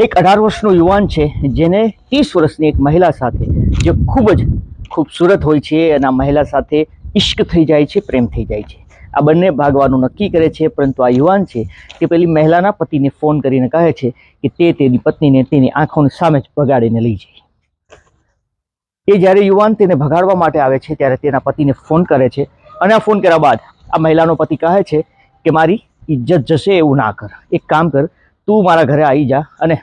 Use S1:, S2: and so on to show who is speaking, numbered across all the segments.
S1: એક અઢાર વર્ષનો યુવાન છે, જેને ત્રીસ વર્ષની એક મહિલા સાથે, જે ખૂબ જ ખૂબસૂરત હોય છે અને આ મહિલા સાથે ઇશ્ક થઈ જાય છે, પ્રેમ થઈ જાય છે. આ બંને ભાગવાનું નક્કી કરે છે, પરંતુ આ યુવાન છે, તે પેલી મહિલાના પતિને ફોન કરીને કહે છે કે તે તેની પત્નીને તેની આંખોની સામે જ ભગાડીને લઈ જાય. એ જ્યારે યુવાન તેને ભગાડવા માટે આવે છે, ત્યારે તેના પતિને ફોન કરે છે અને આ ફોન કર્યા બાદ આ મહિલાનો પતિ કહે છે કે, મારી ઇજ્જત જશે એવું ના કર. એક કામ કર, તું મારા ઘરે આવી જા અને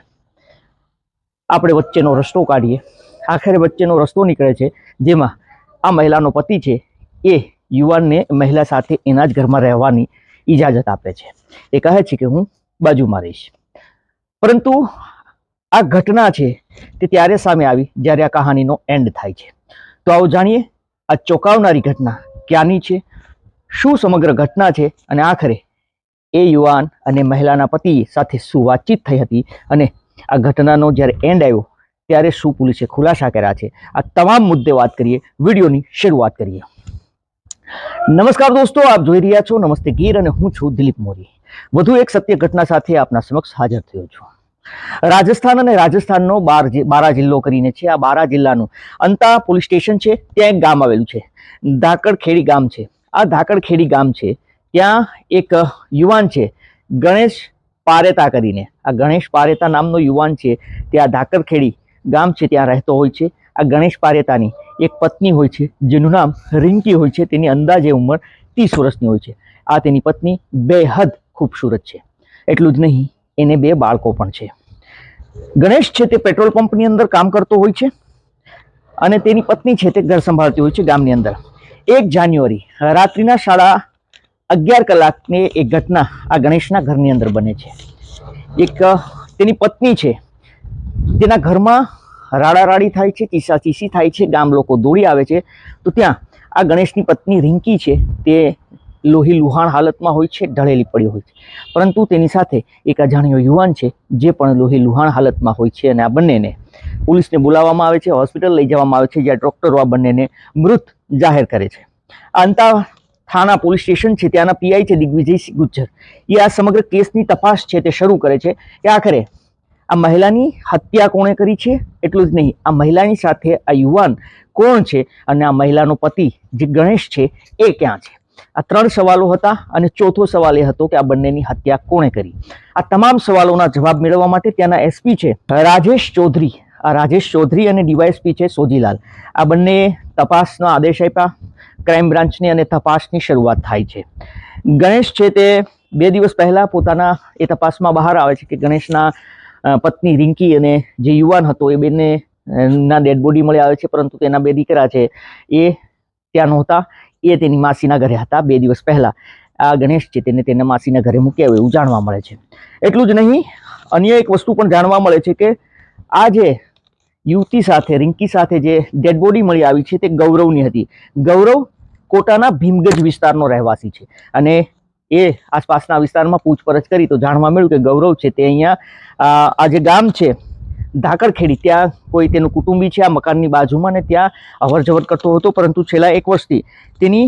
S1: આપણે વચ્ચેનો રસ્તો કાઢીએ. આખરે વચ્ચેનો રસ્તો નીકળે છે, જેમાં આ મહિલાનો પતિ છે, એ યુવાનને મહિલા સાથે એના જ ઘરમાં રહેવાની ઇજાજત આપે છે. એ કહે છે કે હું બાજુમાં રહીશ. પરંતુ આ ઘટના છે તે ત્યારે સામે આવી, જ્યારે આ કહાનીનો એન્ડ થાય છે. તો આવો જાણીએ, આ ચોંકાવનારી ઘટના ક્યાંની છે? શું સમગ્ર ઘટના છે? અને આખરે એ યુવાન અને મહિલાના પતિ સાથે શું વાતચીત થઈ હતી? અને આ ઘટનાનો જ્યારે એન્ડ આવ્યો, ત્યારે શું પોલીસે ખુલાસા કર્યા છે? આ તમામ મુદ્દે વાત કરીએ, વિડીયોની શરૂઆત કરીએ. નમસ્કાર દોસ્તો, આપ જોઈ રહ્યા છો નમસ્તે ગીર અને હું છું દિલીપ મોરી. વધુ એક સત્ય ઘટના સાથે આપના સમક્ષ હાજર થયો છું. રાજસ્થાન અને રાજસ્થાનનો બાર બારા જિલ્લો કરીને છે, આ બારા જિલ્લાનું અંતા પોલીસ સ્ટેશન છે, ત્યાં એક ગામ આવેલું છે. ધાકડખેડી ગામ છે. આ ધાકડખેડી ગામ છે, ત્યાં એક યુવાન છે, ગણેશ પારેતા કરીને. આ ગણેશ પારેતા નામનો યુવાન છે. ત્યાં ધાકરખેડી ગામ છે, ત્યાં રહેતો હોય છે. આ ગણેશ પારેતાની એક પત્ની હોય છે, જેનું નામ રિંકી હોય છે. તેની અંદાજે ઉંમર ત્રીસ વર્ષની હોય છે. આ તેની પત્ની બેહદ ખૂબસૂરત છે. એટલું જ નહીં, એને બે બાળકો પણ છે. ગણેશ છે, તે પેટ્રોલ પંપની અંદર કામ કરતો હોય છે અને તેની પત્ની છે, તે ઘર સંભાળતી હોય છે ગામની અંદર. એક જાન્યુઆરી, રાત્રિના સાડા અગિયાર કલાકની એક ઘટના આ ગણેશના ઘરની અંદર બને છે. એક તેની પત્ની છે. તેના ઘરમાં રાડારાડી થાય છે, ચીસા ચીસી થાય છે, ગામ લોકો દોડી આવે છે. તો ત્યાં આ ગણેશની પત્ની રિંકી છે. તે લોહી લુહાણ હાલતમાં હોય છે, ઢળેલી પડી હોય છે. પરંતુ તેની સાથે એક અજાણ્યો યુવાન છે, જે પણ લોહી લુહાણ હાલતમાં હોય છે અને આ બંનેને પોલીસને બોલાવવામાં આવે છે, હોસ્પિટલ લઈ જવામાં આવે છે, જ્યાં ડૉક્ટરો આ બંનેને મૃત જાહેર કરે છે. અંતા થાના પોલીસ સ્ટેશન છે, ત્યાંના પીઆઈ છે દિગ્વિજયસિંહ ગુજ્જર. એ આ સમગ્ર કેસની તપાસ છે, તે શરૂ કરે છે. કે આખરે આ મહિલાની હત્યા કોણે કરી છે? એટલું જ નહીં, આ મહિલાની સાથે આ યુવાન કોણ છે? અને આ મહિલાનો પતિ જે ગણેશ છે, એ ક્યાં છે? આ ત્રણ સવાલો હતા અને ચોથો સવાલ એ હતો કે આ બંનેની હત્યા કોણે કરી? આ તમામ સવાલોના જવાબ મેળવવા માટે ત્યાંના એસપી છે, રાજેશ ચૌધરી. આ રાજેશ ચૌધરી અને ડીવાયએસપી છે સોજીલાલ. આ બંને તપાસના આદેશ આપ્યા. ક્રાઇમ બ્રાન્ચની અને તપાસની શરૂઆત થાય છે. ગણેશ છે તે બે દિવસ પહેલા પોતાના એ તપાસમાં બહાર આવે છે કે ગણેશના પત્ની રિંકી અને જે યુવાન હતો એ બંને ના ડેડ બોડી મળી આવે છે પરંતુ તેના બે દીકરા છે એ ત્યાં નહોતા. એ તેની માસીના ઘરે હતા બે દિવસ પહેલા. આ ગણેશ છે તેને તેના માસીના ઘરે મૂક્યા હોય એવું જાણવા મળે છે. એટલું જ નહીં, અન્ય એક વસ્તુ પણ જાણવા મળે છે કે આ જે યુવતી સાથે, રિંકી સાથે જે ડેડ બોડી મળી આવી છે તે ગૌરવની હતી. ગૌરવ કોટાના ભીમગંજ વિસ્તારનો રહેવાસી છે અને એ આસપાસના વિસ્તારમાં પૂછપરછ કરી તો જાણવા મળ્યું કે ગૌરવ છે તે અહીંયા આ જે ગામ છે, ધાકડખેડી, ત્યાં કોઈ તેનું કુટુંબી છે, આ મકાનની બાજુમાં ને ત્યાં અવર કરતો હતો, પરંતુ છેલ્લા એક વર્ષથી તેની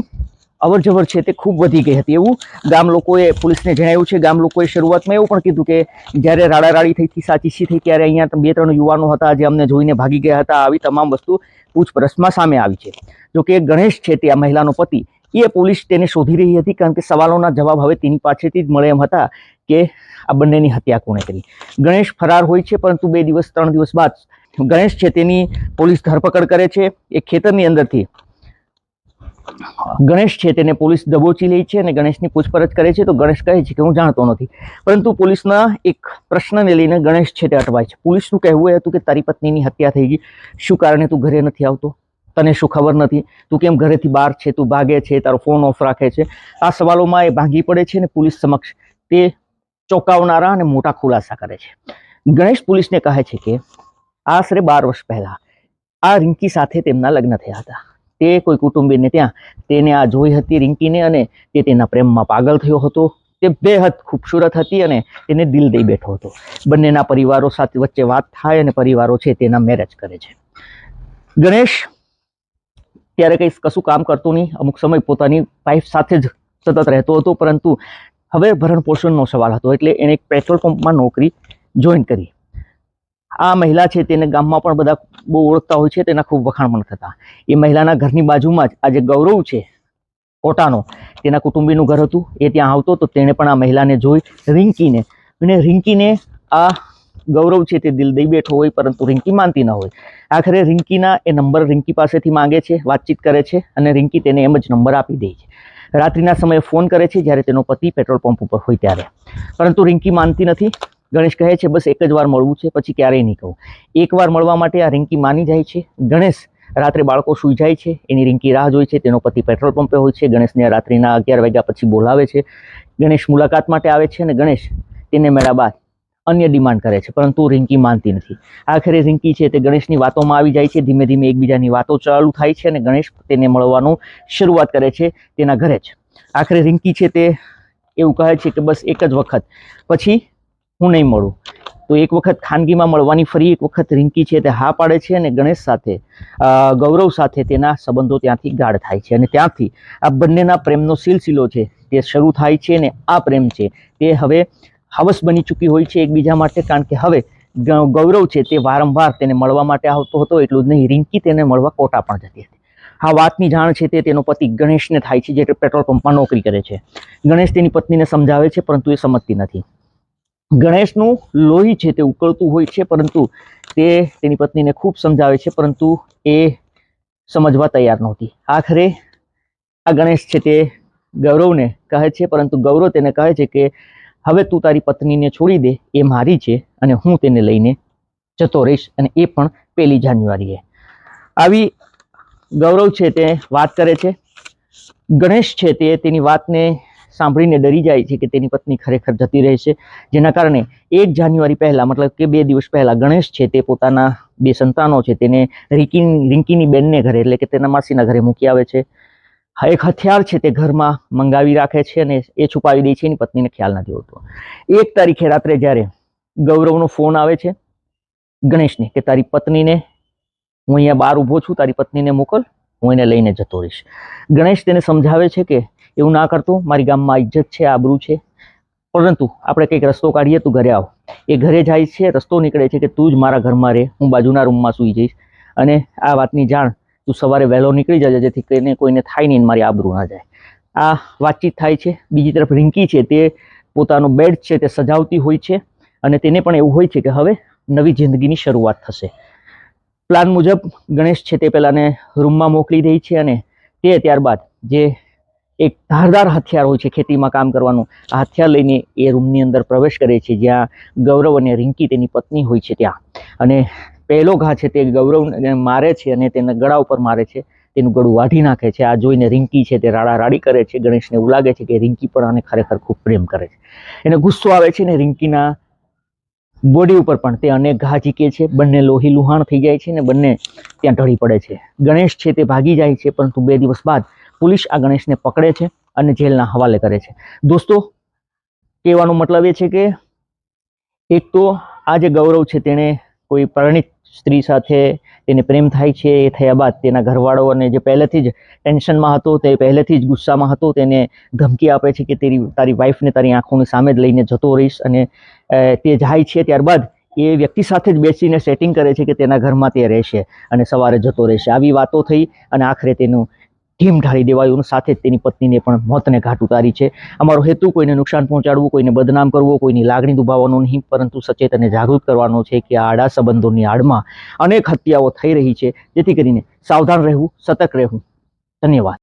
S1: અવર જવર છે તે ખૂબ વધી ગઈ હતી. એવું ગામ લોકોએ, પોલીસને જણાવ્યું છે. ગામ લોકોએ શરૂઆતમાં એવું પણ કીધું કે જ્યારે રાડારાડી થઈ હતી સાચીસી થઈ ત્યારે અહીંયા બે ત્રણ યુવાનો હતા જે અમને જોઈને ભાગી ગયા હતા. આવી તમામ વસ્તુ પૂછપરછમાં સામે આવી છે. જો કે ગણેશ છે તે, આ મહિલાનો પતિ, એ પોલીસ તેને શોધી રહી હતી કારણ કે સવાલોના જવાબ હવે તેની પાસેથી જ મળે એમ હતા કે આ બંનેની હત્યા કોણે કરી. ગણેશ ફરાર હોય છે, પરંતુ બે દિવસ, ત્રણ દિવસ બાદ ગણેશ છે તેની પોલીસ ધરપકડ કરે છે. એ ખેતરની અંદરથી ગણેશ છે તેને પોલીસ દબોચી લે છે અને ગણેશની પૂછપરછ કરે છે, તો ગણેશ કહે છે કે હું જાણતો નથી. પરંતુ પોલીસના એક પ્રશ્નને લઈને ગણેશ છે તે અટવાય છે. પોલીસનું કહેવું એ હતું કે તારી પત્નીની હત્યા થઈ ગઈ. શું કારણે તું ઘરે નથી આવતો? તને શું ખબર નથી? તું કેમ ઘરેથી બહાર છે? તું ભાગે છે? તારો ફોન ઓફ રાખે છે? આ સવાલોમાં એ ભાંગી પડે છે અને પોલીસ સમક્ષ તે ચોંકાવનારા અને મોટા ખુલાસા કરે છે. ગણેશ પોલીસને કહે છે કે આશરે બાર વર્ષ પહેલા આ રિંકી સાથે તેમના લગ્ન થયા હતા. તે કોઈ કુટુંબીને ત્યાં તેને આ જોઈ હતી રિંકીને અને તે તેના પ્રેમમાં પાગલ થયો હતો. તે બેહદ ખૂબસૂરત હતી અને તેને દિલ દઈ બેઠો હતો. બંનેના પરિવારો સાથે વચ્ચે વાત થાય અને પરિવારો છે તેના મેરેજ કરે છે. ગણેશ, ત્યારે કંઈ કશું કામ કરતો નહીં. અમુક સમય પોતાની વાઈફ સાથે જ સતત રહેતો હતો, પરંતુ હવે ભરણ પોષણનો સવાલ હતો એટલે એણે એક પેટ્રોલ પંપમાં નોકરી જોઈન કરી. આ મહિલા છે તેને ગામમાં પણ બધા બહુ ઓળખતા હોય છે, તેના ખૂબ વખાણ પણ થતા. એ મહિલાના ઘરની બાજુમાં જ આ જે ગૌરવ છે કોટાનો તેના કુટુંબીનું ઘર હતું, એ ત્યાં આવતો, તો તેણે પણ આ મહિલાને જોઈ રિંકીને. અને રિંકીને આ ગૌરવ છે તે દિલ દઈ બેઠો હોય, પરંતુ રિંકી માનતી ન હોય. આખરે રિંકીના એ નંબર રિંકી પાસેથી માંગે છે, વાતચીત કરે છે, અને રિંકી તેને એમ જ નંબર આપી દે છે. રાત્રિના સમયે ફોન કરે છે, જ્યારે તેનો પતિ પેટ્રોલ પંપ ઉપર હોય ત્યારે. પરંતુ રિંકી માનતી નથી. ગણેશ કહે છે, બસ એક જ વાર મળવું છે, પછી ક્યારેય નહીં કહું. એકવાર મળવા માટે આ રિંકી માની જાય છે. ગણેશ રાત્રે બાળકો સૂઈ જાય છે. એની રિંકી રાહ જોઈ છે. તેનો પતિ પેટ્રોલ પંપે હોય છે. ગણેશને રાત્રિના અગિયાર વાગ્યા પછી બોલાવે છે. ગણેશ મુલાકાત માટે આવે છે અને ગણેશ તેને મેળા બાદ અન્ય ડિમાન્ડ કરે છે, પરંતુ રિંકી માનતી નથી. આખરે રિંકી છે તે ગણેશની વાતોમાં આવી જાય છે. ધીમે ધીમે એકબીજાની વાતો ચાલુ થાય છે અને ગણેશ તેને મળવાનું શરૂઆત કરે છે તેના ઘરે જ. આખરે રિંકી છે તે એવું કહે છે કે, બસ એક જ વખત. પછી હું નહીં મળું. તો એક વખત ખાનગીમાં મળવાની ફરી એક વખત રિંકી છે તે હા પાડે છે અને ગણેશ સાથે ગૌરવ સાથે તેના સંબંધો ત્યાંથી ગાઢ થાય છે. અને ત્યાંથી આ બંનેના પ્રેમનો સિલસિલો છે તે શરૂ થાય છે અને આ પ્રેમ છે તે હવે હવસ બની ચૂકી હોય છે એકબીજા માટે, કારણ કે હવે ગૌરવ છે તે વારંવાર તેને મળવા માટે આવતો હતો, એટલું જ નહીં, રિંકી તેને મળવા કોટા પણ જતી હતી. આ વાતની જાણ છે તે તેનો પતિ ગણેશને થાય છે, જે પેટ્રોલ પંપમાં નોકરી કરે છે. ગણેશ તેની પત્નીને સમજાવે છે, પરંતુ એ સમજતી નથી. ગણેશનું લોહી છે તે ઉકળતું હોય છે, પરંતુ તે તેની પત્નીને ખૂબ સમજાવે છે, પરંતુ એ સમજવા તૈયાર નહોતી. આખરે આ ગણેશ છે તે ગૌરવને કહે છે, પરંતુ ગૌરવ તેને કહે છે કે, હવે તું તારી પત્નીને છોડી દે, એ મારી છે અને હું તેને લઈને જતો રહીશ અને એ પણ પહેલી જાન્યુઆરીએ. આવી ગૌરવ છે તે વાત કરે છે. ગણેશ છે તે તેની વાતને સાંભળીને ડરી જાય છે કે તેની પત્ની ખરેખર જતી રહે છે જેના કારણે એક જાન્યુઆરી પહેલાં, મતલબ કે બે દિવસ પહેલાં ગણેશ છે તે પોતાના બે સંતાનો છે તેને રિંકી, રિંકીની બેનને ઘરે, એટલે કે તેના માસીના ઘરે મૂકી આવે છે. એક હથિયાર છે તે ઘરમાં મંગાવી રાખે છે અને એ છુપાવી દે છે, એની પત્નીને ખ્યાલ નથી હોતો. એક તારીખે રાત્રે જ્યારે ગૌરવનો ફોન આવે છે ગણેશને કે તારી પત્નીને હું અહીંયા બહાર ઊભો છું, તારી પત્નીને મોકલ, હું એને લઈને જતો રહીશ. ગણેશ તેને સમજાવે છે કે એવું ના કરતો. મારી ગામમાં ઇજ્જત છે, આબરૂ છે. પરંતુ આપણે કંઈક રસ્તો કાઢીએ તું ઘરે આવ. એ ઘરે જાય છે, રસ્તો નીકળે છે કે તું જ મારા ઘરમાં રહે હું બાજુના રૂમમાં સૂઈ જઈશ. અને આ વાતની જાણ તું સવારે વહેલો નીકળી જજે, જેથી કરીને કોઈને થાય નહીં મારી આબરૂ ના જાય. આ વાતચીત થાય છે. બીજી તરફ રિંકી છે, તે પોતાનો બેડ છે, તે સજાવતી હોય છે. અને તેને પણ એવું હોય છે કે હવે નવી જિંદગીની શરૂઆત થશે. પ્લાન મુજબ ગણેશ છે તે પહેલાંને રૂમમાં મોકલી દે છે અને તે ત્યારબાદ જે એક ધારદાર હથિયાર હોય છે ખેતીમાં કામ કરવાનું. આ હથિયાર લઈને એ રૂમની અંદર પ્રવેશ કરે છે, જ્યાં ગૌરવ અને રિંકી તેની પત્ની હોય છે ત્યાં. અને પહેલો ઘા છે તે ગૌરવને મારે છે અને તેના ગળા ઉપર મારે છે. તેનું ગળું વાઢી નાખે છે. આ જોઈને રિંકી છે તે રાડા રાડી કરે છે. ગણેશને એવું લાગે છે કે રિંકી પણ આને ખરેખર ખૂબ પ્રેમ કરે છે. એને ગુસ્સો આવે છે ને રિંકીના બોડી ઉપર પણ તે અનેક ઘા ઝીકે છે. બંને લોહી લુહાણ થઈ જાય છે ને બંને ત્યાં ઢળી પડે છે. ગણેશ છે તે ભાગી જાય છે, પરંતુ બે દિવસ બાદ પોલીસ આ ગણેશને પકડે છે અને જેલના હવાલે કરે છે. દોસ્તો, કહેવાનો મતલબ એ છે કે એક તો આ જે ગૌરવ છે તેણે કોઈ પરિણિત સ્ત્રી સાથે તેને પ્રેમ થાય છે, એ થયા બાદ તેના ઘરવાળો અને જે પહેલેથી જ ટેન્શનમાં હતો, તે પહેલેથી જ ગુસ્સામાં હતો, તેને ધમકી આપે છે કે તેરી, તારી વાઈફને તારી આંખોની સામે જ લઈને જતો રહીશ અને તે જાય છે ત્યારબાદ એ વ્યક્તિ સાથે જ બેસીને સેટિંગ કરે છે કે તેના ઘરમાં તે રહેશે અને સવારે જતો રહેશે. આવી વાતો થઈ અને આખરે તેનું ઢીમ ઢાળી દેવાયું સાથે તેની પત્નીને પણ મોતને ઘાટ ઉતારી છે. અમારો હેતુ કોઈને નુકસાન પહોંચાડવું, કોઈને બદનામ કરવો, કોઈની લાગણી દુભાવવાનો નહીં, પરંતુ સચેત અને જાગૃત કરવાનો છે કે આડા સંબંધોની આડમાં અનેક હત્યાઓ થઈ રહી છે. જેથી કરીને સાવધાન રહેવું, સતર્ક રહેવું. ધન્યવાદ.